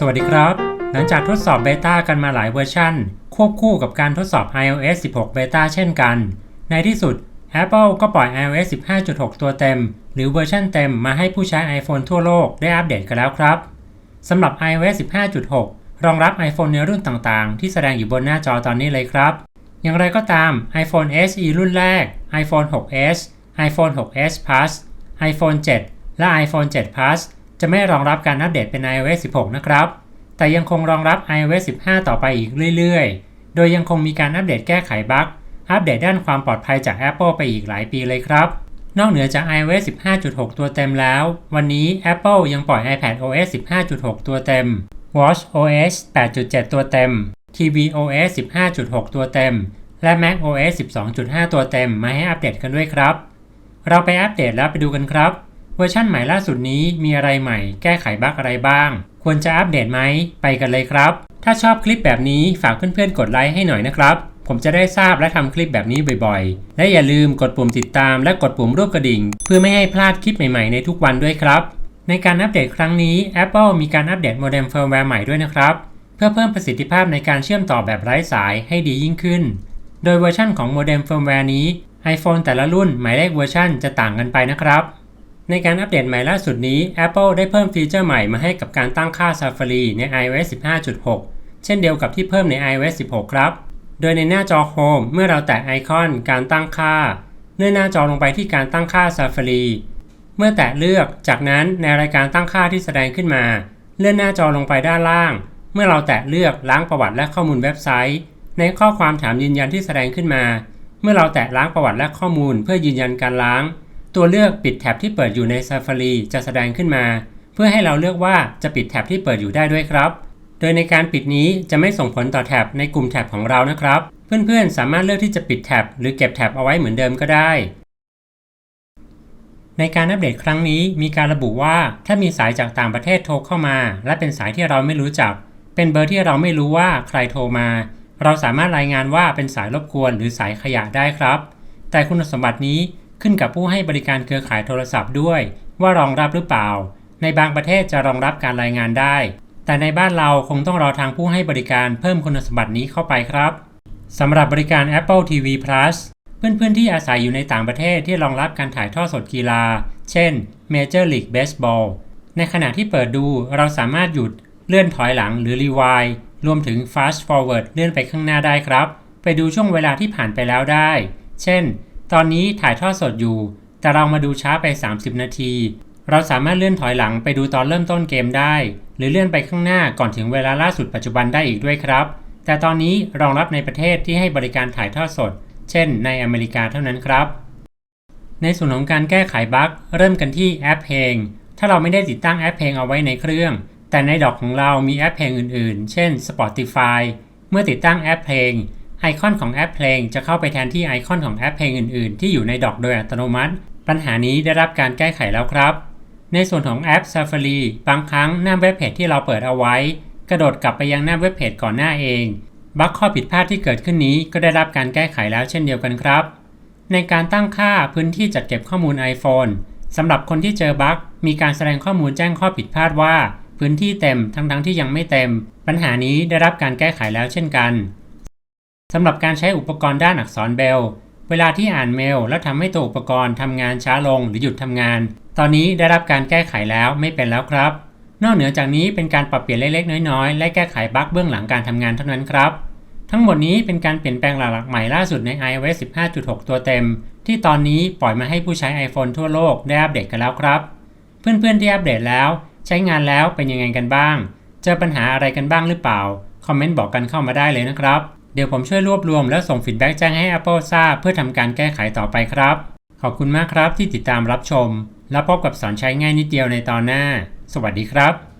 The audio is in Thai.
สวัสดีครับ หลังจากทดสอบเบต้ากันมาหลายเวอร์ชันควบคู่กับการทดสอบ iOS 16 เบต้าเช่นกัน ในที่สุด Apple ก็ปล่อย iOS 15.6 ตัวเต็ม หรือเวอร์ชันเต็มมาให้ผู้ใช้ iPhone ทั่วโลกได้อัปเดตกันแล้วครับสำหรับ iOS 15.6 รองรับ iPhone ในรุ่นต่างๆ ที่แสดงอยู่บนหน้าจอตอนนี้เลยครับ อย่างไรก็ตาม iPhone SE รุ่นแรก iPhone 6s iPhone 6s Plus iPhone 7 และ iPhone 7 Plus จะไม่รองรับการอัปเดตเป็น iOS 16 นะครับ แต่ยังคงรองรับ iOS 15 ต่อไปอีกเรื่อยๆ โดยยังคงมีการอัปเดตแก้ไขบั๊กอัปเดตด้านความปลอดภัยจาก Apple ไปอีกหลายปีเลยครับ นอกเหนือจาก iOS 15.6 ตัวเต็มแล้ว วันนี้ Apple ยังปล่อย iPad OS 15.6 ตัวเต็ม Watch OS 8.7 ตัวเต็ม TV OS 15.6 ตัวเต็ม และ Mac OS 12.5 ตัวเต็มมาให้อัปเดตกันด้วยครับ เราไปอัปเดตแล้วไปดูกันครับ เวอร์ชั่นใหม่ล่าสุดนี้มีอะไรใหม่ แก้ไขบั๊กอะไรบ้าง ควรจะอัปเดตไหม ไปกันเลยครับ ถ้าชอบคลิปแบบนี้ฝากเพื่อนๆกดไลค์ให้หน่อยนะครับ ผมจะได้ทราบและทำคลิปแบบนี้บ่อยๆ และอย่าลืมกดปุ่มติดตามและกดปุ่มรูปกระดิ่ง เพื่อไม่ให้พลาดคลิปใหม่ๆในทุกวันด้วยครับ ในการอัปเดตครั้งนี้ Apple มีการอัปเดตโมเด็มเฟิร์มแวร์ใหม่ด้วยนะครับ เพื่อเพิ่มประสิทธิภาพในการเชื่อมต่อแบบไร้สายให้ดียิ่งขึ้น โดยเวอร์ชันของโมเด็มเฟิร์มแวร์นี้ iPhone แต่ละรุ่นหมายเลขเวอร์ชันจะต่างกันไปนะครับ ในการอัปเดตใหม่ล่าสุดนี้ Apple ได้เพิ่มฟีเจอร์ใหม่มาให้กับการตั้งค่า Safari ใน iOS 15.6 เช่นเดียวกับที่เพิ่มใน iOS 16 ครับ โดยในหน้าจอ Home เมื่อเราแตะไอคอนการตั้งค่า เลื่อนหน้าจอลงไปที่การตั้งค่า Safari เมื่อแตะเลือก จากนั้นในรายการตั้งค่าที่แสดงขึ้นมา เลื่อนหน้าจอลงไปด้านล่าง เมื่อเราแตะเลือกล้างประวัติและข้อมูลเว็บไซต์ ในข้อความถามยืนยันที่แสดงขึ้นมา เมื่อเราแตะล้างประวัติและข้อมูลเพื่อยืนยันการล้าง ตัวเลือกปิดแท็บที่เปิดอยู่ใน Safari จะแสดงขึ้นมา เพื่อให้เราเลือกว่าจะปิดแท็บที่เปิดอยู่ได้ด้วยครับ โดยในการปิดนี้จะไม่ส่งผลต่อแท็บในกลุ่มแท็บของเรานะครับ เพื่อนๆ สามารถเลือกที่จะปิดแท็บหรือเก็บแท็บเอาไว้เหมือนเดิมก็ได้ ในการอัปเดตครั้งนี้มีการระบุว่าถ้ามีสายจากต่างประเทศโทรเข้ามา และเป็นสายที่เราไม่รู้จัก เป็นเบอร์ที่เราไม่รู้ว่าใครโทรมา เราสามารถรายงานว่าเป็นสายรบกวนหรือสายขยะได้ครับ แต่คุณสมบัตินี้ ขึ้นกับผู้ให้บริการเครือข่ายโทรศัพท์ด้วย ว่ารองรับหรือเปล่า ในบางประเทศจะรองรับการรายงานได้ แต่ในบ้านเราคงต้องรอทางผู้ให้บริการเพิ่มคุณสมบัตินี้เข้าไปครับสำหรับบริการ Apple TV Plus เพื่อนๆที่อาศัยอยู่ในต่างประเทศที่รองรับการถ่ายทอดสดกีฬา เช่น Major League Baseball ในขณะที่เปิดดูเราสามารถหยุดเลื่อนถอยหลังหรือ Rewind รวมถึง Fast Forward เลื่อนไปข้างหน้าได้ครับ ไปดูช่วงเวลาที่ผ่านไปแล้วได้ เช่น ตอนนี้ถ่ายทอดสดอยู่ แต่เรามาดูช้าไป 30 นาที เราสามารถเลื่อนถอยหลังไปดูตอนเริ่มต้นเกมได้ หรือเลื่อนไปข้างหน้าก่อนถึงเวลาล่าสุดปัจจุบันได้อีกด้วยครับ แต่ตอนนี้รองรับในประเทศที่ให้บริการถ่ายทอดสด เช่น ในอเมริกาเท่านั้นครับ ในส่วนของการแก้ไขบั๊กเริ่มกันที่แอปเพลง ถ้าเราไม่ได้ติดตั้งแอปเพลงเอาไว้ในเครื่อง แต่ในดอกของเรามีแอปเพลงอื่น ๆ เช่น Spotify เมื่อติดตั้งแอปเพลง ไอคอนของแอปเพลงจะเข้าไปแทนที่ไอคอนของแอปเพลงอื่นๆ ที่อยู่ในดอกโดยอัตโนมัติ ปัญหานี้ได้รับการแก้ไขแล้วครับ ในส่วนของแอป Safari บางครั้งหน้าเว็บเพจที่เราเปิดเอาไว้ กระโดดกลับไปยังหน้าเว็บเพจก่อนหน้าเองบั๊กข้อผิดพลาดที่เกิดขึ้นนี้ก็ได้รับการแก้ไขแล้วเช่นเดียวกันครับ ในการตั้งค่าพื้นที่จัดเก็บข้อมูล iPhone สำหรับคนที่เจอบั๊กมีการแสดงข้อมูลแจ้งข้อผิดพลาดว่า พื้นที่เต็มทั้งๆทที่ยังไม่เต็ม ปัญหานี้ได้รับการแก้ไขแล้วเช่นกัน สำหรับการใช้อุปกรณ์ด้านอักษรเบล เวลาที่อ่านเมล แล้วทำให้ตัวอุปกรณ์ทำงานช้าลงหรือหยุดทำงาน ตอนนี้ได้รับการแก้ไขแล้วไม่เป็นแล้วครับ นอกเหนือจากนี้เป็นการปรับเปลี่ยนเล็กๆ น้อยๆ และแก้ไขบั๊กเบื้องหลังการทำงานเท่านั้นครับ ทั้งหมดนี้เป็นการเปลี่ยนแปลงหลักๆใหม่ล่าสุดใน iOS 15.6 ตัวเต็ม ที่ตอนนี้ปล่อยมาให้ผู้ใช้ iPhone ทั่วโลกได้อัปเดตกันแล้วครับ เพื่อนๆที่อัปเดตแล้ว ใช้งานแล้วเป็นยังไงกันบ้าง เจอปัญหาอะไรกันบ้างหรือเปล่า คอมเมนต์บอกกันเข้ามาได้เลยนะครับ เดี๋ยวผมช่วยรวบรวมและส่งฟีดแบ็กแจ้งให้ Apple ทราบเพื่อทำการแก้ไขต่อไปครับ ขอบคุณมากครับที่ติดตามรับชม และพบกับสอนใช้ง่ายนิดเดียวในตอนหน้า สวัสดีครับ